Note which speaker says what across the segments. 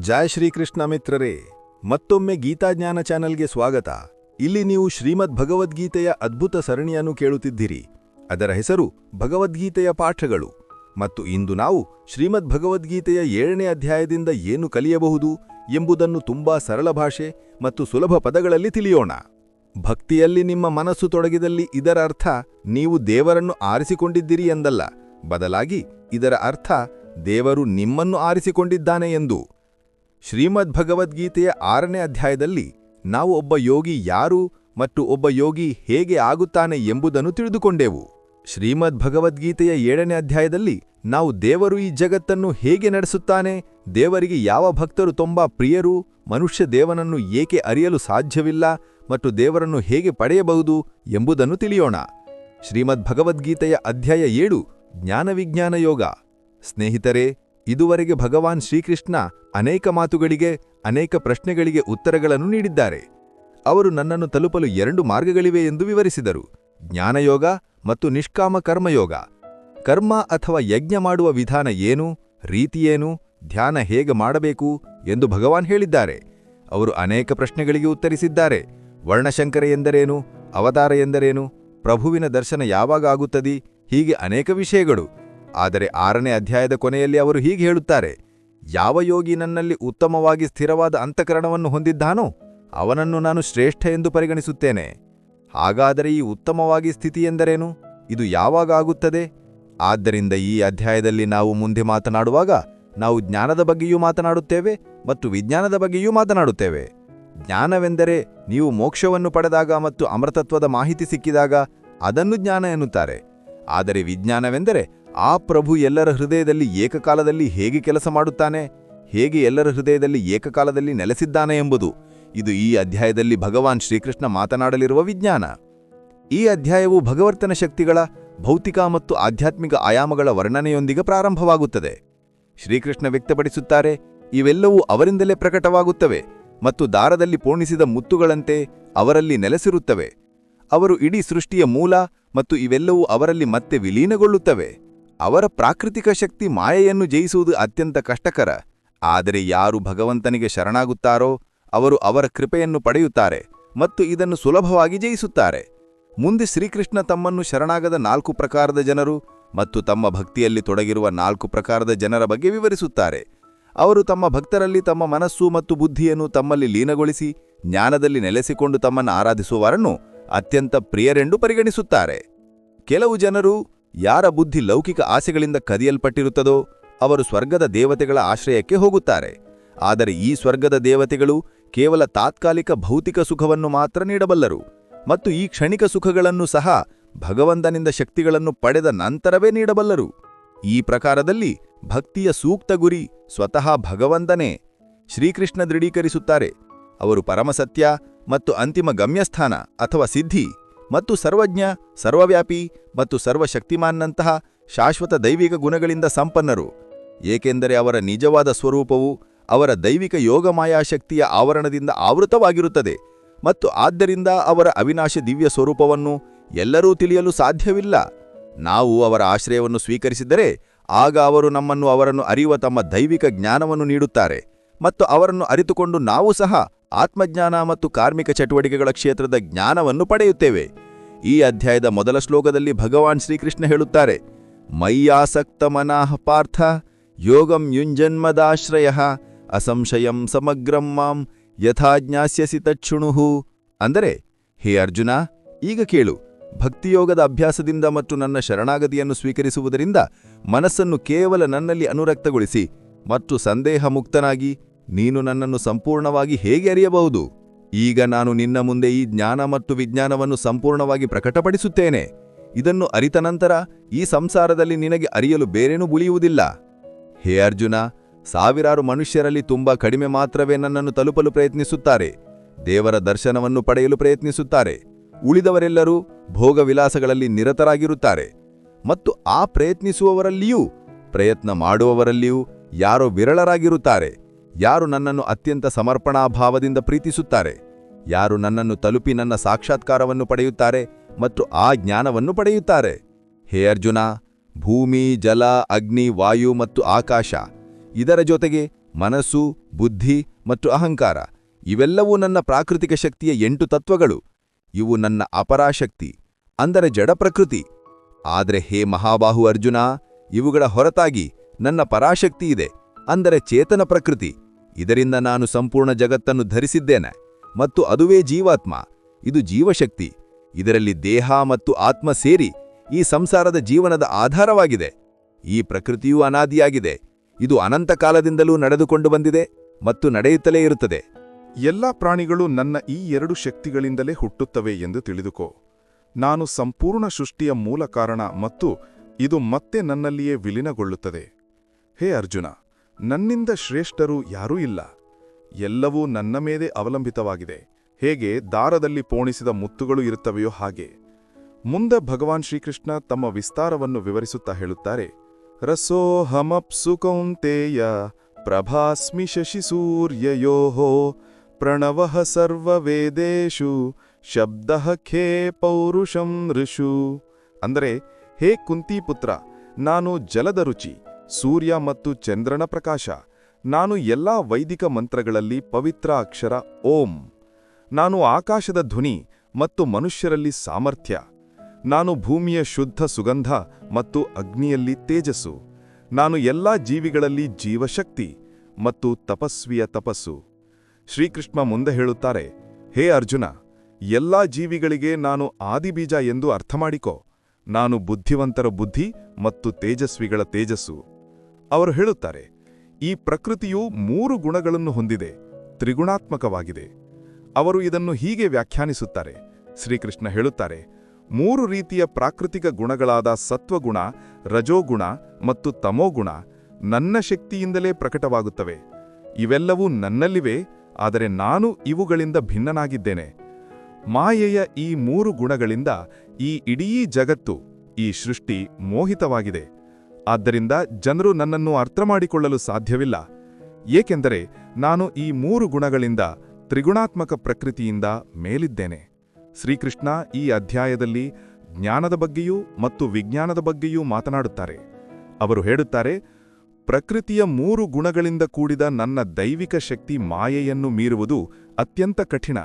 Speaker 1: ಜಯ ಶ್ರೀಕೃಷ್ಣ ಮಿತ್ರರೇ, ಮತ್ತೊಮ್ಮೆ ಗೀತಾಜ್ಞಾನ ಚಾನೆಲ್ಗೆ ಸ್ವಾಗತ. ಇಲ್ಲಿ ನೀವು ಶ್ರೀಮದ್ ಭಗವದ್ಗೀತೆಯ ಅದ್ಭುತ ಸರಣಿಯನ್ನು ಕೇಳುತ್ತಿದ್ದೀರಿ. ಅದರ ಹೆಸರು ಭಗವದ್ಗೀತೆಯ ಪಾಠಗಳು. ಮತ್ತು ಇಂದು ನಾವು ಶ್ರೀಮದ್ ಭಗವದ್ಗೀತೆಯ ಏಳನೇ ಅಧ್ಯಾಯದಿಂದ ಏನು ಕಲಿಯಬಹುದು ಎಂಬುದನ್ನು ತುಂಬಾ ಸರಳ ಭಾಷೆ ಮತ್ತು ಸುಲಭ ಪದಗಳಲ್ಲಿ ತಿಳಿಯೋಣ. ಭಕ್ತಿಯಲ್ಲಿ ನಿಮ್ಮ ಮನಸ್ಸು ತೊಡಗಿದಲ್ಲಿ ಇದರ ಅರ್ಥ ನೀವು ದೇವರನ್ನು ಆರಿಸಿಕೊಂಡಿದ್ದೀರಿ ಎಂದಲ್ಲ. ಬದಲಾಗಿ ಇದರ ಅರ್ಥ ದೇವರು ನಿಮ್ಮನ್ನು ಆರಿಸಿಕೊಂಡಿದ್ದಾನೆ ಎಂದು. ಶ್ರೀಮದ್ ಭಗವದ್ಗೀತೆಯ ಆರನೇ ಅಧ್ಯಾಯದಲ್ಲಿ ನಾವು ಒಬ್ಬ ಯೋಗಿ ಯಾರು ಮತ್ತು ಒಬ್ಬ ಯೋಗಿ ಹೇಗೆ ಆಗುತ್ತಾನೆ ಎಂಬುದನ್ನು ತಿಳಿದುಕೊಂಡೆವು. ಶ್ರೀಮದ್ ಭಗವದ್ಗೀತೆಯ ಏಳನೇ ಅಧ್ಯಾಯದಲ್ಲಿ ನಾವು ದೇವರು ಈ ಜಗತ್ತನ್ನು ಹೇಗೆ ನಡೆಸುತ್ತಾನೆ, ದೇವರಿಗೆ ಯಾವ ಭಕ್ತರು ತುಂಬಾ ಪ್ರಿಯರು, ಮನುಷ್ಯ ದೇವನನ್ನು ಏಕೆ ಅರಿಯಲು ಸಾಧ್ಯವಿಲ್ಲ ಮತ್ತು ದೇವರನ್ನು ಹೇಗೆ ಪಡೆಯಬಹುದು ಎಂಬುದನ್ನು ತಿಳಿಯೋಣ. ಶ್ರೀಮದ್ ಭಗವದ್ಗೀತೆಯ ಅಧ್ಯಾಯ ಏಳು, ಜ್ಞಾನವಿಜ್ಞಾನ ಯೋಗ. ಸ್ನೇಹಿತರೆ ಇದುವರೆಗೆ ಭಗವಾನ್ ಶ್ರೀಕೃಷ್ಣ ಅನೇಕ ಮಾತುಗಳಿಗೆ, ಅನೇಕ ಪ್ರಶ್ನೆಗಳಿಗೆ ಉತ್ತರಗಳನ್ನು ನೀಡಿದ್ದಾರೆ. ಅವರು ನನ್ನನ್ನು ತಲುಪಲು ಎರಡು ಮಾರ್ಗಗಳಿವೆ ಎಂದು ವಿವರಿಸಿದರು. ಜ್ಞಾನಯೋಗ ಮತ್ತು ನಿಷ್ಕಾಮ ಕರ್ಮಯೋಗ. ಕರ್ಮ ಅಥವಾ ಯಜ್ಞ ಮಾಡುವ ವಿಧಾನ ಏನು ರೀತಿಯೇನು ಧ್ಯಾನ ಹೇಗೆ ಮಾಡಬೇಕು ಎಂದು ಭಗವಾನ್ ಹೇಳಿದ್ದಾರೆ. ಅವರು ಅನೇಕ ಪ್ರಶ್ನೆಗಳಿಗೆ ಉತ್ತರಿಸಿದ್ದಾರೆ. ವರ್ಣಶಂಕರ ಎಂದರೇನು, ಅವತಾರ ಎಂದರೇನು, ಪ್ರಭುವಿನ ದರ್ಶನ ಯಾವಾಗ ಆಗುತ್ತದೆ, ಹೀಗೆ ಅನೇಕ ವಿಷಯಗಳು. ಆದರೆ ಆರನೇ ಅಧ್ಯಾಯದ ಕೊನೆಯಲ್ಲಿ ಅವರು ಹೀಗೆ ಹೇಳುತ್ತಾರೆ, ಯಾವ ಯೋಗಿ ನನ್ನಲ್ಲಿ ಉತ್ತಮವಾಗಿ ಸ್ಥಿರವಾದ ಅಂತಃಕರಣವನ್ನು ಹೊಂದಿದ್ದಾನೋ ಅವನನ್ನು ನಾನು ಶ್ರೇಷ್ಠ ಎಂದು ಪರಿಗಣಿಸುತ್ತೇನೆ. ಹಾಗಾದರೆ ಈ ಉತ್ತಮವಾಗಿ ಸ್ಥಿತಿ ಎಂದರೇನು? ಇದು ಯಾವಾಗ ಆಗುತ್ತದೆ? ಆದ್ದರಿಂದ ಈ ಅಧ್ಯಾಯದಲ್ಲಿ ನಾವು ಮುಂದೆ ಮಾತನಾಡುವಾಗ ನಾವು ಜ್ಞಾನದ ಬಗ್ಗೆಯೂ ಮಾತನಾಡುತ್ತೇವೆ ಮತ್ತು ವಿಜ್ಞಾನದ ಬಗ್ಗೆಯೂ ಮಾತನಾಡುತ್ತೇವೆ. ಜ್ಞಾನವೆಂದರೆ ನೀವು ಮೋಕ್ಷವನ್ನು ಪಡೆದಾಗ ಮತ್ತು ಅಮೃತತ್ವದ ಮಾಹಿತಿ ಸಿಕ್ಕಿದಾಗ ಅದನ್ನು ಜ್ಞಾನ ಎನ್ನುತ್ತಾರೆ. ಆದರೆ ವಿಜ್ಞಾನವೆಂದರೆ ಆ ಪ್ರಭು ಎಲ್ಲರ ಹೃದಯದಲ್ಲಿ ಏಕಕಾಲದಲ್ಲಿ ಹೇಗೆ ಕೆಲಸ ಮಾಡುತ್ತಾನೆ, ಹೇಗೆ ಎಲ್ಲರ ಹೃದಯದಲ್ಲಿ ಏಕಕಾಲದಲ್ಲಿ ನೆಲೆಸಿದ್ದಾನೆ ಎಂಬುದು ಇದು ಈ ಅಧ್ಯಾಯದಲ್ಲಿ ಭಗವಾನ್ ಶ್ರೀಕೃಷ್ಣ ಮಾತನಾಡಲಿರುವ ವಿಜ್ಞಾನ. ಈ ಅಧ್ಯಾಯವು ಭಗವರ್ತನ ಶಕ್ತಿಗಳ ಭೌತಿಕ ಮತ್ತು ಆಧ್ಯಾತ್ಮಿಕ ಆಯಾಮಗಳ ವರ್ಣನೆಯೊಂದಿಗೆ ಪ್ರಾರಂಭವಾಗುತ್ತದೆ. ಶ್ರೀಕೃಷ್ಣ ವ್ಯಕ್ತಪಡಿಸುತ್ತಾರೆ, ಇವೆಲ್ಲವೂ ಅವರಿಂದಲೇ ಪ್ರಕಟವಾಗುತ್ತವೆ ಮತ್ತು ದಾರದಲ್ಲಿ ಪೋಣಿಸಿದ ಮುತ್ತುಗಳಂತೆ ಅವರಲ್ಲಿ ನೆಲೆಸಿರುತ್ತವೆ. ಅವರು ಇಡೀ ಸೃಷ್ಟಿಯ ಮೂಲ ಮತ್ತು ಇವೆಲ್ಲವೂ ಅವರಲ್ಲಿ ಮತ್ತೆ ವಿಲೀನಗೊಳ್ಳುತ್ತವೆ. ಅವರ ಪ್ರಾಕೃತಿಕ ಶಕ್ತಿ ಮಾಯೆಯನ್ನು ಜಯಿಸುವುದು ಅತ್ಯಂತ ಕಷ್ಟಕರ. ಆದರೆ ಯಾರು ಭಗವಂತನಿಗೆ ಶರಣಾಗುತ್ತಾರೋ, ಅವರು ಅವರ ಕೃಪೆಯನ್ನು ಪಡೆಯುತ್ತಾರೆ ಮತ್ತು ಇದನ್ನು ಸುಲಭವಾಗಿ ಜಯಿಸುತ್ತಾರೆ. ಮುಂದೆ ಶ್ರೀಕೃಷ್ಣ ತಮ್ಮನ್ನು ಶರಣಾಗದ ನಾಲ್ಕು ಪ್ರಕಾರದ ಜನರು ಮತ್ತು ತಮ್ಮ ಭಕ್ತಿಯಲ್ಲಿ ತೊಡಗಿರುವ ನಾಲ್ಕು ಪ್ರಕಾರದ ಜನರ ಬಗ್ಗೆ ವಿವರಿಸುತ್ತಾರೆ. ಅವರು ತಮ್ಮ ಭಕ್ತರಲ್ಲಿ ತಮ್ಮ ಮನಸ್ಸು ಮತ್ತು ಬುದ್ಧಿಯನ್ನು ತಮ್ಮಲ್ಲಿ ಲೀನಗೊಳಿಸಿ, ಜ್ಞಾನದಲ್ಲಿ ನೆಲೆಸಿಕೊಂಡು ತಮ್ಮನ್ನು ಆರಾಧಿಸುವವರನ್ನು ಅತ್ಯಂತ ಪ್ರಿಯರೆಂದು ಪರಿಗಣಿಸುತ್ತಾರೆ. ಕೆಲವು ಜನರು ಯಾರ ಬುದ್ಧಿ ಲೌಕಿಕ ಆಸೆಗಳಿಂದ ಕದಿಯಲ್ಪಟ್ಟಿರುತ್ತದೋ ಅವರು ಸ್ವರ್ಗದ ದೇವತೆಗಳ ಆಶ್ರಯಕ್ಕೆ ಹೋಗುತ್ತಾರೆ. ಆದರೆ ಈ ಸ್ವರ್ಗದ ದೇವತೆಗಳು ಕೇವಲ ತಾತ್ಕಾಲಿಕ ಭೌತಿಕ ಸುಖವನ್ನು ಮಾತ್ರ ನೀಡಬಲ್ಲರು ಮತ್ತು ಈ ಕ್ಷಣಿಕ ಸುಖಗಳನ್ನು ಸಹ ಭಗವಂತನಿಂದ ಶಕ್ತಿಗಳನ್ನು ಪಡೆದ ನಂತರವೇ ನೀಡಬಲ್ಲರು. ಈ ಪ್ರಕಾರದಲ್ಲಿ ಭಕ್ತಿಯ ಸೂಕ್ತ ಗುರಿ ಸ್ವತಃ ಭಗವಂತನೇ ಶ್ರೀಕೃಷ್ಣ ದೃಢೀಕರಿಸುತ್ತಾರೆ. ಅವರು ಪರಮಸತ್ಯ ಮತ್ತು ಅಂತಿಮ ಗಮ್ಯಸ್ಥಾನ ಅಥವಾ ಸಿದ್ಧಿ ಮತ್ತು ಸರ್ವಜ್ಞ, ಸರ್ವವ್ಯಾಪಿ ಮತ್ತು ಸರ್ವಶಕ್ತಿಮಾನ್ನಂತಹ ಶಾಶ್ವತ ದೈವಿಕ ಗುಣಗಳಿಂದ ಸಂಪನ್ನರು. ಏಕೆಂದರೆ ಅವರ ನಿಜವಾದ ಸ್ವರೂಪವು ಅವರ ದೈವಿಕ ಯೋಗ ಮಾಯಾಶಕ್ತಿಯ ಆವರಣದಿಂದ ಆವೃತವಾಗಿರುತ್ತದೆ ಮತ್ತು ಆದ್ದರಿಂದ ಅವರ ಅವಿನಾಶ ದಿವ್ಯ ಸ್ವರೂಪವನ್ನು ಎಲ್ಲರೂ ತಿಳಿಯಲು ಸಾಧ್ಯವಿಲ್ಲ. ನಾವು ಅವರ ಆಶ್ರಯವನ್ನು ಸ್ವೀಕರಿಸಿದರೆ ಆಗ ಅವರು ನಮ್ಮನ್ನು ಅವರನ್ನು ಅರಿಯುವ ತಮ್ಮ ದೈವಿಕ ಜ್ಞಾನವನ್ನು ನೀಡುತ್ತಾರೆ ಮತ್ತು ಅವರನ್ನು ಅರಿತುಕೊಂಡು ನಾವು ಸಹ ಆತ್ಮಜ್ಞಾನ ಮತ್ತು ಕಾರ್ಮಿಕ ಚಟುವಟಿಕೆಗಳ ಕ್ಷೇತ್ರದ ಜ್ಞಾನವನ್ನು ಪಡೆಯುತ್ತೇವೆ. ಈ ಅಧ್ಯಾಯದ ಮೊದಲ ಶ್ಲೋಕದಲ್ಲಿ ಭಗವಾನ್ ಶ್ರೀಕೃಷ್ಣ ಹೇಳುತ್ತಾರೆ ಮಯ್ಯಾಸಕ್ತ ಮನಾಹ ಪಾರ್ಥ, ಯೋಗಂ ಯುಂಜನ್ಮದಾಶ್ರಯ, ಅಸಂಶಯಂ ಸಮಗ್ರಂ ಮಾಂ ಯಥಾಜ್ಞಾಸ್ಯಸಿ ತಕ್ಷುಣುಹು ಅಂದರೆ, ಹೇ ಅರ್ಜುನ, ಈಗ ಕೇಳು, ಭಕ್ತಿಯೋಗದ ಅಭ್ಯಾಸದಿಂದ ಮತ್ತು ನನ್ನ ಶರಣಾಗತಿಯನ್ನು ಸ್ವೀಕರಿಸುವುದರಿಂದ ಮನಸ್ಸನ್ನು ಕೇವಲ ನನ್ನಲ್ಲಿ ಅನುರಕ್ತಗೊಳಿಸಿ ಮತ್ತು ಸಂದೇಹ ಮುಕ್ತನಾಗಿ ನೀನು ನನ್ನನ್ನು ಸಂಪೂರ್ಣವಾಗಿ ಹೇಗೆ ಅರಿಯಬಹುದು? ಈಗ ನಾನು ನಿನ್ನ ಮುಂದೆ ಈ ಜ್ಞಾನ ಮತ್ತು ವಿಜ್ಞಾನವನ್ನು ಸಂಪೂರ್ಣವಾಗಿ ಪ್ರಕಟಪಡಿಸುತ್ತೇನೆ. ಇದನ್ನು ಅರಿತ ನಂತರ ಈ ಸಂಸಾರದಲ್ಲಿ ನಿನಗೆ ಅರಿಯಲು ಬೇರೇನೂ ಉಳಿಯುವುದಿಲ್ಲ. ಹೇ ಅರ್ಜುನ, ಸಾವಿರಾರು ಮನುಷ್ಯರಲ್ಲಿ ತುಂಬಾ ಕಡಿಮೆ ಮಾತ್ರವೇ ನನ್ನನ್ನು ತಲುಪಲು ಪ್ರಯತ್ನಿಸುತ್ತಾರೆ. ದೇವರ ದರ್ಶನವನ್ನು ಪಡೆಯಲು ಪ್ರಯತ್ನಿಸುತ್ತಾರೆ. ಉಳಿದವರೆಲ್ಲರೂ ಭೋಗವಿಲಾಸಗಳಲ್ಲಿ ನಿರತರಾಗಿರುತ್ತಾರೆ. ಮತ್ತು ಆ ಪ್ರಯತ್ನಿಸುವವರಲ್ಲಿಯೂ, ಪ್ರಯತ್ನ ಮಾಡುವವರಲ್ಲಿಯೂ ಯಾರೋ ವಿರಳರಾಗಿರುತ್ತಾರೆ. ಯಾರು ನನ್ನನ್ನು ಅತ್ಯಂತ ಸಮರ್ಪಣಾಭಾವದಿಂದ ಪ್ರೀತಿಸುತ್ತಾರೆ? ಯಾರು ನನ್ನನ್ನು ತಲುಪಿ ನನ್ನ ಸಾಕ್ಷಾತ್ಕಾರವನ್ನು ಪಡೆಯುತ್ತಾರೆ ಮತ್ತು ಆ ಜ್ಞಾನವನ್ನು ಪಡೆಯುತ್ತಾರೆ? ಹೇ ಅರ್ಜುನ, ಭೂಮಿ, ಜಲ, ಅಗ್ನಿ, ವಾಯು ಮತ್ತು ಆಕಾಶ, ಇದರ ಜೊತೆಗೆ ಮನಸ್ಸು, ಬುದ್ಧಿ ಮತ್ತು ಅಹಂಕಾರ, ಇವೆಲ್ಲವೂ ನನ್ನ ಪ್ರಾಕೃತಿಕ ಶಕ್ತಿಯ ಎಂಟು ತತ್ವಗಳು. ಇವು ನನ್ನ ಅಪರಾಶಕ್ತಿ, ಅಂದರೆ ಜಡ ಪ್ರಕೃತಿ. ಆದರೆ ಹೇ ಮಹಾಬಾಹು ಅರ್ಜುನ, ಇವುಗಳ ಹೊರತಾಗಿ ನನ್ನ ಪರಾಶಕ್ತಿ ಇದೆ, ಅಂದರೆ ಚೇತನ ಪ್ರಕೃತಿ. ಇದರಿಂದ ನಾನು ಸಂಪೂರ್ಣ ಜಗತ್ತನ್ನು ಧರಿಸಿದ್ದೇನೆ ಮತ್ತು ಅದುವೇ ಜೀವಾತ್ಮ, ಇದು ಜೀವಶಕ್ತಿ. ಇದರಲ್ಲಿ ದೇಹ ಮತ್ತು ಆತ್ಮ ಸೇರಿ ಈ ಸಂಸಾರದ ಜೀವನದ ಆಧಾರವಾಗಿದೆ. ಈ ಪ್ರಕೃತಿಯೂ ಅನಾದಿಯಾಗಿದೆ. ಇದು ಅನಂತ ಕಾಲದಿಂದಲೂ ನಡೆದುಕೊಂಡು ಬಂದಿದೆ ಮತ್ತು ನಡೆಯುತ್ತಲೇ ಇರುತ್ತದೆ.
Speaker 2: ಎಲ್ಲಾ ಪ್ರಾಣಿಗಳು ನನ್ನ ಈ ಎರಡು ಶಕ್ತಿಗಳಿಂದಲೇ ಹುಟ್ಟುತ್ತವೆ ಎಂದು ತಿಳಿದುಕೋ. ನಾನು ಸಂಪೂರ್ಣ ಸೃಷ್ಟಿಯ ಮೂಲ ಕಾರಣ ಮತ್ತು ಇದು ಮತ್ತೆ ನನ್ನಲ್ಲಿಯೇ ವಿಲೀನಗೊಳ್ಳುತ್ತದೆ. ಹೇ ಅರ್ಜುನ ನನ್ನಿಂದ ಶ್ರೇಷ್ಠರು ಯಾರೂ ಇಲ್ಲ. ಎಲ್ಲವೂ ನನ್ನ ಮೇಲೆ ಅವಲಂಬಿತವಾಗಿದೆ. ಹೇಗೆ ದಾರದಲ್ಲಿ ಪೋಣಿಸಿದ ಮುತ್ತುಗಳು ಇರುತ್ತವೆಯೋ ಹಾಗೆ. ಮುಂದೆ ಭಗವಾನ್ ಶ್ರೀಕೃಷ್ಣ ತಮ್ಮ ವಿಸ್ತಾರವನ್ನು ವಿವರಿಸುತ್ತಾ ಹೇಳುತ್ತಾರೆ. ರಸೋಹಮಪ್ಸು ಕೌಂತೆಯ ಪ್ರಭಾಸ್ಮಿ ಶಶಿಸೂರ್ಯಯೋಃ ಪ್ರಣವಃ ಸರ್ವವೇದೇಶು ಶಬ್ದ ಖೇ ಪೌರುಷಂ ಋಷು. ಅಂದರೆ, ಹೇ ಕುಂತಿಪುತ್ರ, ನಾನು ಜಲದ ರುಚಿ ಸೂರ್ಯ ಮತ್ತು ಚಂದ್ರನ ಪ್ರಕಾಶ. ನಾನು ಎಲ್ಲಾ ವೈದಿಕ ಮಂತ್ರಗಳಲ್ಲಿ ಪವಿತ್ರ ಅಕ್ಷರ ಓಂ. ನಾನು ಆಕಾಶದ ಧ್ವನಿ ಮತ್ತು ಮನುಷ್ಯರಲ್ಲಿ ಸಾಮರ್ಥ್ಯ. ನಾನು ಭೂಮಿಯ ಶುದ್ಧ ಸುಗಂಧ ಮತ್ತು ಅಗ್ನಿಯಲ್ಲಿ ತೇಜಸ್ಸು. ನಾನು ಎಲ್ಲಾ ಜೀವಿಗಳಲ್ಲಿ ಜೀವಶಕ್ತಿ ಮತ್ತು ತಪಸ್ವಿಯ ತಪಸ್ಸು. ಶ್ರೀಕೃಷ್ಣ ಮುಂದೆ ಹೇಳುತ್ತಾರೆ, ಹೇ ಅರ್ಜುನ, ಎಲ್ಲಾ ಜೀವಿಗಳಿಗೆ ನಾನು ಆದಿಬೀಜ ಎಂದು ಅರ್ಥಮಾಡಿಕೋ. ನಾನು ಬುದ್ಧಿವಂತರ ಬುದ್ಧಿ ಮತ್ತು ತೇಜಸ್ವಿಗಳ ತೇಜಸ್ಸು. ಅವರು ಹೇಳುತ್ತಾರೆ, ಈ ಪ್ರಕೃತಿಯು ಮೂರು ಗುಣಗಳನ್ನು ಹೊಂದಿದೆ, ತ್ರಿಗುಣಾತ್ಮಕವಾಗಿದೆ. ಅವರು ಇದನ್ನು ಹೀಗೆ ವ್ಯಾಖ್ಯಾನಿಸುತ್ತಾರೆ, ಶ್ರೀಕೃಷ್ಣ ಹೇಳುತ್ತಾರೆ, ಮೂರು ರೀತಿಯ ಪ್ರಾಕೃತಿಕ ಗುಣಗಳಾದ ಸತ್ವಗುಣ, ರಜೋಗುಣ ಮತ್ತು ತಮೋಗುಣ ನನ್ನ ಶಕ್ತಿಯಿಂದಲೇ ಪ್ರಕಟವಾಗುತ್ತವೆ. ಇವೆಲ್ಲವೂ ನನ್ನಲ್ಲಿವೆ, ಆದರೆ ನಾನು ಇವುಗಳಿಂದ ಭಿನ್ನನಾಗಿದ್ದೇನೆ. ಮಾಯೆಯ ಈ ಮೂರು ಗುಣಗಳಿಂದ ಈ ಇಡೀ ಜಗತ್ತು, ಈ ಸೃಷ್ಟಿ ಮೋಹಿತವಾಗಿದೆ. ಆದ್ದರಿಂದ ಜನರು ನನ್ನನ್ನು ಅರ್ಥಮಾಡಿಕೊಳ್ಳಲು ಸಾಧ್ಯವಿಲ್ಲ. ಏಕೆಂದರೆ ನಾನು ಈ ಮೂರು ಗುಣಗಳಿಂದ ತ್ರಿಗುಣಾತ್ಮಕ ಪ್ರಕೃತಿಯಿಂದ ಮೇಲಿದ್ದೇನೆ. ಶ್ರೀಕೃಷ್ಣ ಈ ಅಧ್ಯಾಯದಲ್ಲಿ ಜ್ಞಾನದ ಬಗ್ಗೆಯೂ ಮತ್ತು ವಿಜ್ಞಾನದ ಬಗ್ಗೆಯೂ ಮಾತನಾಡುತ್ತಾರೆ. ಅವರು ಹೇಳುತ್ತಾರೆ, ಪ್ರಕೃತಿಯ ಮೂರು ಗುಣಗಳಿಂದ ಕೂಡಿದ ನನ್ನ ದೈವಿಕ ಶಕ್ತಿ ಮಾಯೆಯನ್ನು ಮೀರುವುದು ಅತ್ಯಂತ ಕಠಿಣ.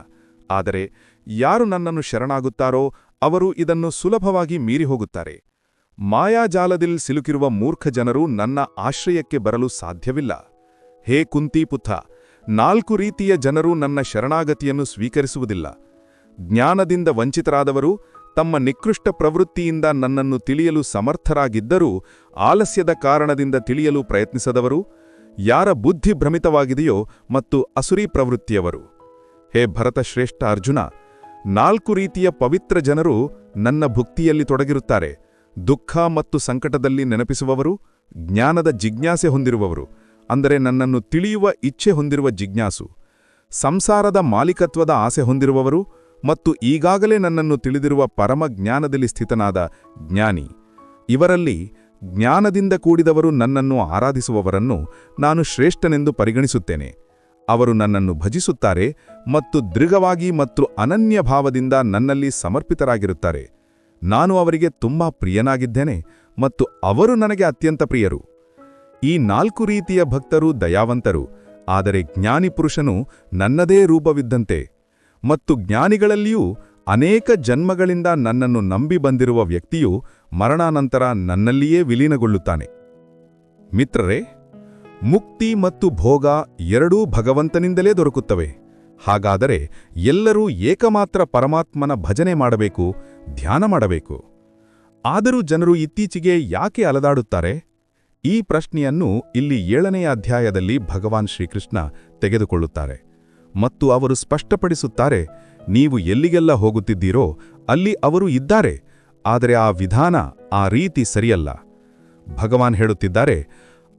Speaker 2: ಆದರೆ ಯಾರು ನನ್ನನ್ನು ಶರಣಾಗುತ್ತಾರೋ ಅವರು ಇದನ್ನು ಸುಲಭವಾಗಿ ಮೀರಿ ಹೋಗುತ್ತಾರೆ ಮಾಯಾಜಾಲದಲ್ಲಿ ಸಿಲುಕಿರುವ ಮೂರ್ಖ ಜನರು ನನ್ನ ಆಶ್ರಯಕ್ಕೆ ಬರಲು ಸಾಧ್ಯವಿಲ್ಲ. ಹೇ ಕುಂತೀಪುಥ ನಾಲ್ಕು ರೀತಿಯ ಜನರು ನನ್ನ ಶರಣಾಗತಿಯನ್ನು ಸ್ವೀಕರಿಸುವುದಿಲ್ಲ. ಜ್ಞಾನದಿಂದ ವಂಚಿತರಾದವರು ತಮ್ಮ ನಿಕೃಷ್ಟ ಪ್ರವೃತ್ತಿಯಿಂದ ನನ್ನನ್ನು ತಿಳಿಯಲು ಸಮರ್ಥರಾಗಿದ್ದರೂ ಆಲಸ್ಯದ ಕಾರಣದಿಂದ ತಿಳಿಯಲು ಪ್ರಯತ್ನಿಸದವರು, ಯಾರ ಬುದ್ಧಿ ಭ್ರಮಿತವಾಗಿದೆಯೋ ಮತ್ತು ಅಸುರಿ ಪ್ರವೃತ್ತಿಯವರು. ಹೇ ಭರತಶ್ರೇಷ್ಠ ಅರ್ಜುನ, ನಾಲ್ಕು ರೀತಿಯ ಪವಿತ್ರ ಜನರು ನನ್ನ ಭುಕ್ತಿಯಲ್ಲಿ ತೊಡಗಿರುತ್ತಾರೆ. ದುಃಖ ಮತ್ತು ಸಂಕಟದಲ್ಲಿ ನೆನಪಿಸುವವರು, ಜ್ಞಾನದ ಜಿಜ್ಞಾಸೆ ಹೊಂದಿರುವವರು, ಅಂದರೆ ನನ್ನನ್ನು ತಿಳಿಯುವ ಇಚ್ಛೆ ಹೊಂದಿರುವ ಜಿಜ್ಞಾಸು. ಸಂಸಾರದ ಮಾಲೀಕತ್ವದ ಆಸೆ ಹೊಂದಿರುವವರು ಮತ್ತು ಈಗಾಗಲೇ ನನ್ನನ್ನು ತಿಳಿದಿರುವ ಪರಮ ಜ್ಞಾನದಲ್ಲಿ ಸ್ಥಿತನಾದ ಜ್ಞಾನಿ. ಇವರಲ್ಲಿ ಜ್ಞಾನದಿಂದ ಕೂಡಿದವರು ನನ್ನನ್ನು ಆರಾಧಿಸುವವರನ್ನು ನಾನು ಶ್ರೇಷ್ಠನೆಂದು ಪರಿಗಣಿಸುತ್ತೇನೆ. ಅವರು ನನ್ನನ್ನು ಭಜಿಸುತ್ತಾರೆ ಮತ್ತು ದೃಢವಾಗಿ ಮತ್ತು ಅನನ್ಯ ಭಾವದಿಂದ ನನ್ನಲ್ಲಿ ಸಮರ್ಪಿತರಾಗಿರುತ್ತಾರೆ. ನಾನು ಅವರಿಗೆ ತುಂಬಾ ಪ್ರಿಯನಾಗಿದ್ದೇನೆ ಮತ್ತು ಅವರು ನನಗೆ ಅತ್ಯಂತ ಪ್ರಿಯರು. ಈ ನಾಲ್ಕು ರೀತಿಯ ಭಕ್ತರು ದಯಾವಂತರು, ಆದರೆ ಜ್ಞಾನಿ ಪುರುಷನು ನನ್ನದೇ ರೂಪವಿದ್ದಂತೆ ಮತ್ತು ಜ್ಞಾನಿಗಳಲ್ಲಿಯೂ ಅನೇಕ ಜನ್ಮಗಳಿಂದ ನನ್ನನ್ನು ನಂಬಿ ಬಂದಿರುವ ವ್ಯಕ್ತಿಯು ಮರಣಾನಂತರ ನನ್ನಲ್ಲಿಯೇ ವಿಲೀನಗೊಳ್ಳುತ್ತಾನೆ. ಮಿತ್ರರೇ, ಮುಕ್ತಿ ಮತ್ತು ಭೋಗ ಎರಡೂ ಭಗವಂತನಿಂದಲೇ ದೊರಕುತ್ತವೆ. ಹಾಗಾದರೆ ಎಲ್ಲರೂ ಏಕಮಾತ್ರ ಪರಮಾತ್ಮನ ಭಜನೆ ಮಾಡಬೇಕು, ಧ್ಯಾನ ಮಾಡಬೇಕು. ಆದರೂ ಜನರು ಇತ್ತೀಚೆಗೆ ಯಾಕೆ ಅಲದಾಡುತ್ತಾರೆ? ಈ ಪ್ರಶ್ನೆಯನ್ನು ಇಲ್ಲಿ ಏಳನೆಯ ಅಧ್ಯಾಯದಲ್ಲಿ ಭಗವಾನ್ ಶ್ರೀಕೃಷ್ಣ ತೆಗೆದುಕೊಳ್ಳುತ್ತಾರೆ. ಮತ್ತು ಅವರು ಸ್ಪಷ್ಟಪಡಿಸುತ್ತಾರೆ, ನೀವು ಎಲ್ಲಿಗೆಲ್ಲ ಹೋಗುತ್ತಿದ್ದೀರೋ ಅಲ್ಲಿ ಅವರು ಇದ್ದಾರೆ, ಆದರೆ ಆ ವಿಧಾನ, ಆ ರೀತಿ ಸರಿಯಲ್ಲ. ಭಗವಾನ್ ಹೇಳುತ್ತಿದ್ದಾರೆ,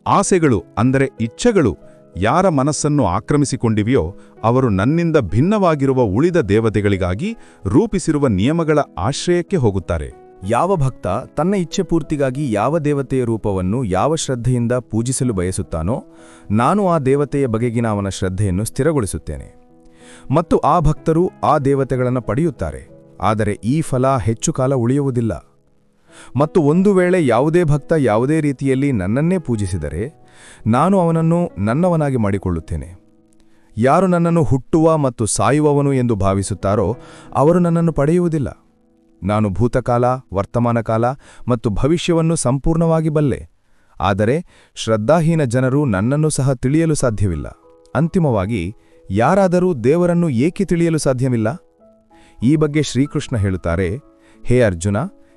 Speaker 2: ಆಸೆಗಳು ಅಂದರೆ ಇಚ್ಛೆಗಳು ಯಾರ ಮನಸ್ಸನ್ನು ಆಕ್ರಮಿಸಿಕೊಂಡಿವೆಯೋ ಅವರು ನನ್ನಿಂದ ಭಿನ್ನವಾಗಿರುವ ಉಳಿದ ದೇವತೆಗಳಿಗಾಗಿ ರೂಪಿಸಿರುವ ನಿಯಮಗಳ ಆಶ್ರಯಕ್ಕೆ ಹೋಗುತ್ತಾರೆ.
Speaker 3: ಯಾವ ಭಕ್ತ ತನ್ನ ಇಚ್ಛೆ ಪೂರ್ತಿಗಾಗಿ ಯಾವ ದೇವತೆಯ ರೂಪವನ್ನು ಯಾವ ಶ್ರದ್ಧೆಯಿಂದ ಪೂಜಿಸಲು ಬಯಸುತ್ತಾನೋ ನಾನು ಆ ದೇವತೆಯ ಬಗೆಗಿನ ಅವನ ಶ್ರದ್ಧೆಯನ್ನು ಸ್ಥಿರಗೊಳಿಸುತ್ತೇನೆ. ಮತ್ತು ಆ ಭಕ್ತರು ಆ ದೇವತೆಗಳನ್ನು ಪಡೆಯುತ್ತಾರೆ. ಆದರೆ ಈ ಫಲ ಹೆಚ್ಚು ಕಾಲ ಉಳಿಯುವುದಿಲ್ಲ. ಮತ್ತು ಒಂದು ವೇಳೆ ಯಾವುದೇ ಭಕ್ತ ಯಾವುದೇ ರೀತಿಯಲ್ಲಿ ನನ್ನನ್ನೇ ಪೂಜಿಸಿದರೆ ನಾನು ಅವನನ್ನು ನನ್ನವನಾಗಿ ಮಾಡಿಕೊಳ್ಳುತ್ತೇನೆ. ಯಾರು ನನ್ನನ್ನು ಹುಟ್ಟುವ ಮತ್ತು ಸಾಯುವವನು ಎಂದು ಭಾವಿಸುತ್ತಾರೋ ಅವರು ನನ್ನನ್ನು ಪಡೆಯುವುದಿಲ್ಲ. ನಾನು ಭೂತಕಾಲ ವರ್ತಮಾನಕಾಲ ಮತ್ತು ಭವಿಷ್ಯವನ್ನು ಸಂಪೂರ್ಣವಾಗಿ ಬಲ್ಲೆ. ಆದರೆ ಶ್ರದ್ಧಾಹೀನ ಜನರು ನನ್ನನ್ನು ಸಹ ತಿಳಿಯಲು ಸಾಧ್ಯವಿಲ್ಲ. ಅಂತಿಮವಾಗಿ ಯಾರಾದರೂ ದೇವರನ್ನು ಏಕೆ ತಿಳಿಯಲು ಸಾಧ್ಯವಿಲ್ಲ? ಈ ಬಗ್ಗೆ ಶ್ರೀಕೃಷ್ಣ ಹೇಳುತ್ತಾರೆ, ಹೇ ಅರ್ಜುನ,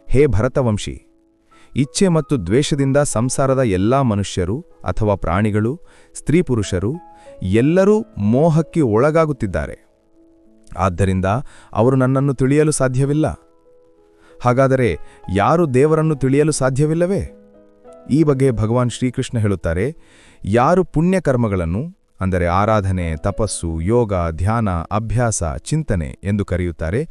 Speaker 3: ಹೇ ಭರತವಂಶಿ ಇಚ್ಛೆ ಮತ್ತು ದ್ವೇಷದಿಂದ ಸಂಸಾರದ ಎಲ್ಲಾ ಮನುಷ್ಯರು ಅಥವಾ ಪ್ರಾಣಿಗಳು, ಸ್ತ್ರೀ ಪುರುಷರು ಎಲ್ಲರೂ ಮೋಹಕ್ಕೆ ಒಳಗಾಗುತ್ತಿದ್ದಾರೆ. ಆದ್ದರಿಂದ ಅವರು ನನ್ನನ್ನು ತಿಳಿಯಲು ಸಾಧ್ಯವಿಲ್ಲ. ಹಾಗಾದರೆ ಯಾರು ದೇವರನ್ನು ತಿಳಿಯಲು ಸಾಧ್ಯವಿಲ್ಲವೇ? ಈ ಬಗ್ಗೆ ಭಗವಾನ್ ಶ್ರೀಕೃಷ್ಣ ಹೇಳುತ್ತಾರೆ, ಯಾರು ಪುಣ್ಯಕರ್ಮಗಳನ್ನು, ಅಂದರೆ ಆರಾಧನೆ, ತಪಸ್ಸು, ಯೋಗ, ಧ್ಯಾನ, ಅಭ್ಯಾಸ, ಚಿಂತನೆ ಎಂದು ಕರೆಯುತ್ತಾರೆ,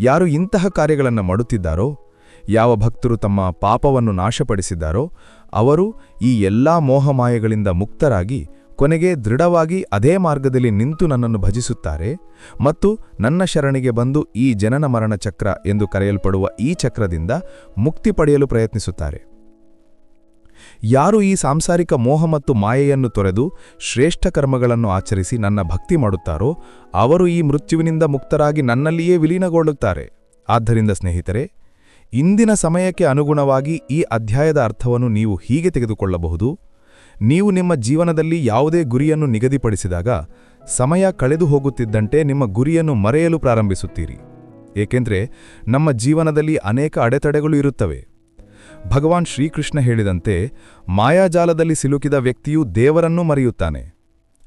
Speaker 3: ಯಾರು ಇಂತಹ ಕಾರ್ಯಗಳನ್ನು ಮಾಡುತ್ತಿದ್ದಾರೋ ಯಾವ ಭಕ್ತರು ತಮ್ಮ ಪಾಪವನ್ನು ನಾಶಪಡಿಸಿದ್ದಾರೋ ಅವರು ಈ ಎಲ್ಲಾ ಮೋಹಮಾಯಗಳಿಂದ ಮುಕ್ತರಾಗಿ ಕೊನೆಗೆ ದೃಢವಾಗಿ ಅದೇ ಮಾರ್ಗದಲ್ಲಿ ನಿಂತು ನನ್ನನ್ನು ಭಜಿಸುತ್ತಾರೆ ಮತ್ತು ನನ್ನ ಶರಣಿಗೆ ಬಂದು ಈ ಜನನ ಮರಣ ಚಕ್ರ ಎಂದು ಕರೆಯಲ್ಪಡುವ ಈ ಚಕ್ರದಿಂದ ಮುಕ್ತಿ ಪಡೆಯಲು ಪ್ರಯತ್ನಿಸುತ್ತಾರೆ. ಯಾರು ಈ ಸಾಂಸಾರಿಕ ಮೋಹ ಮತ್ತು ಮಾಯೆಯನ್ನು ತೊರೆದು ಶ್ರೇಷ್ಠ ಕರ್ಮಗಳನ್ನು ಆಚರಿಸಿ ನನ್ನ ಭಕ್ತಿ ಮಾಡುತ್ತಾರೋ ಅವರು ಈ ಮೃತ್ಯುವಿನಿಂದ ಮುಕ್ತರಾಗಿ ನನ್ನಲ್ಲಿಯೇ ವಿಲೀನಗೊಳ್ಳುತ್ತಾರೆ. ಆದ್ದರಿಂದ ಸ್ನೇಹಿತರೆ ಇಂದಿನ ಸಮಯಕ್ಕೆ ಅನುಗುಣವಾಗಿ ಈ ಅಧ್ಯಾಯದ ಅರ್ಥವನ್ನು ನೀವು ಹೀಗೆ ತೆಗೆದುಕೊಳ್ಳಬಹುದು. ನೀವು ನಿಮ್ಮ ಜೀವನದಲ್ಲಿ ಯಾವುದೇ ಗುರಿಯನ್ನು ನಿಗದಿಪಡಿಸಿದಾಗ, ಸಮಯ ಕಳೆದು ಹೋಗುತ್ತಿದ್ದಂತೆ ನಿಮ್ಮ ಗುರಿಯನ್ನು ಮರೆಯಲು ಪ್ರಾರಂಭಿಸುತ್ತೀರಿ. ಏಕೆಂದರೆ, ನಮ್ಮ ಜೀವನದಲ್ಲಿ ಅನೇಕ ಅಡೆತಡೆಗಳು ಇರುತ್ತವೆ. ಭಗವಾನ್ ಶ್ರೀಕೃಷ್ಣ ಹೇಳಿದಂತೆ, ಮಾಯಾಜಾಲದಲ್ಲಿ ಸಿಲುಕಿದ ವ್ಯಕ್ತಿಯು ದೇವರನ್ನು ಮರೆಯುತ್ತಾನೆ.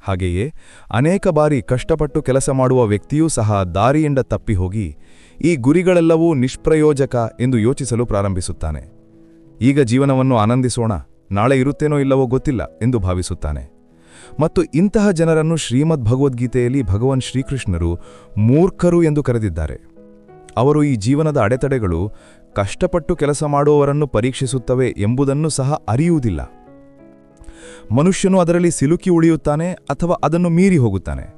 Speaker 3: ಹಾಗೆಯೇ ಅನೇಕ ಬಾರಿ ಕಷ್ಟಪಟ್ಟು ಕೆಲಸ ಮಾಡುವ ವ್ಯಕ್ತಿಯೂ ಸಹ ದಾರಿಯಿಂದ ತಪ್ಪಿ ಹೋಗಿ ಈ ಗುರಿಗಳೆಲ್ಲವೂ ನಿಷ್ಪ್ರಯೋಜಕ ಎಂದು ಯೋಚಿಸಲು ಪ್ರಾರಂಭಿಸುತ್ತಾನೆ. ಈಗ ಜೀವನವನ್ನು ಆನಂದಿಸೋಣ, ನಾಳೆ ಇರುತ್ತೇನೋ ಇಲ್ಲವೋ ಗೊತ್ತಿಲ್ಲ ಎಂದು ಭಾವಿಸುತ್ತಾನೆ. ಮತ್ತು ಇಂತಹ ಜನರನ್ನು ಶ್ರೀಮದ್ ಭಗವದ್ಗೀತೆಯಲ್ಲಿ ಭಗವಾನ್ ಶ್ರೀಕೃಷ್ಣರು ಮೂರ್ಖರು ಎಂದು ಕರೆದಿದ್ದಾರೆ. ಅವರು ಈ ಜೀವನದ ಅಡೆತಡೆಗಳು ಕಷ್ಟಪಟ್ಟು ಕೆಲಸ ಮಾಡುವವರನ್ನು ಪರೀಕ್ಷಿಸುತ್ತವೆ ಎಂಬುದನ್ನು ಸಹ ಅರಿಯುವುದಿಲ್ಲ. ಮನುಷ್ಯನು ಅದರಲ್ಲಿ ಸಿಲುಕಿ ಉಳಿಯುತ್ತಾನೆ ಅಥವಾ ಅದನ್ನು ಮೀರಿ ಹೋಗುತ್ತಾನೆ.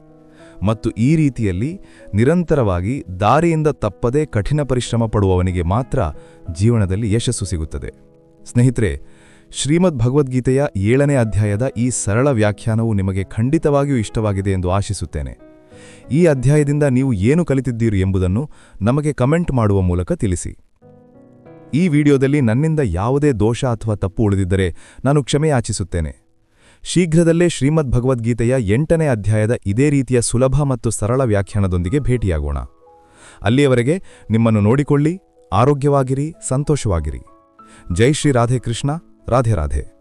Speaker 3: ಮತ್ತು ಈ ರೀತಿಯಲ್ಲಿ ನಿರಂತರವಾಗಿ ದಾರಿಯಿಂದ ತಪ್ಪದೇ ಕಠಿಣ ಪರಿಶ್ರಮ ಪಡುವವನಿಗೆ ಮಾತ್ರ ಜೀವನದಲ್ಲಿ ಯಶಸ್ಸು ಸಿಗುತ್ತದೆ. ಸ್ನೇಹಿತರೆ, ಶ್ರೀಮದ್ ಭಗವದ್ಗೀತೆಯ ಏಳನೇ ಅಧ್ಯಾಯದ ಈ ಸರಳ ವ್ಯಾಖ್ಯಾನವು ನಿಮಗೆ ಖಂಡಿತವಾಗಿಯೂ ಇಷ್ಟವಾಗಿದೆ ಎಂದು ಆಶಿಸುತ್ತೇನೆ. ಈ ಅಧ್ಯಾಯದಿಂದ ನೀವು ಏನು ಕಲಿತಿದ್ದೀರಿ ಎಂಬುದನ್ನು ನಮಗೆ ಕಮೆಂಟ್ ಮಾಡುವ ಮೂಲಕ ತಿಳಿಸಿ. ಈ ವಿಡಿಯೋದಲ್ಲಿ ನನ್ನಿಂದ ಯಾವುದೇ ದೋಷ ಅಥವಾ ತಪ್ಪು ಉಳಿದಿದ್ದರೆ ನಾನು ಕ್ಷಮೆ ಯಾಚಿಸುತ್ತೇನೆ. ಶೀಘ್ರದಲ್ಲೇ ಶ್ರೀಮದ್ ಭಗವದ್ಗೀತೆಯ ಎಂಟನೇ ಅಧ್ಯಾಯದ ಇದೇ ರೀತಿಯ ಸುಲಭ ಮತ್ತು ಸರಳ ವ್ಯಾಖ್ಯಾನದೊಂದಿಗೆ ಭೇಟಿಯಾಗೋಣ. ಅಲ್ಲಿಯವರೆಗೆ ನಿಮ್ಮನ್ನು ನೋಡಿಕೊಳ್ಳಿ, ಆರೋಗ್ಯವಾಗಿರಿ, ಸಂತೋಷವಾಗಿರಿ. ಜೈ ಶ್ರೀ ರಾಧೆ ಕೃಷ್ಣ, ರಾಧೆ ರಾಧೆ.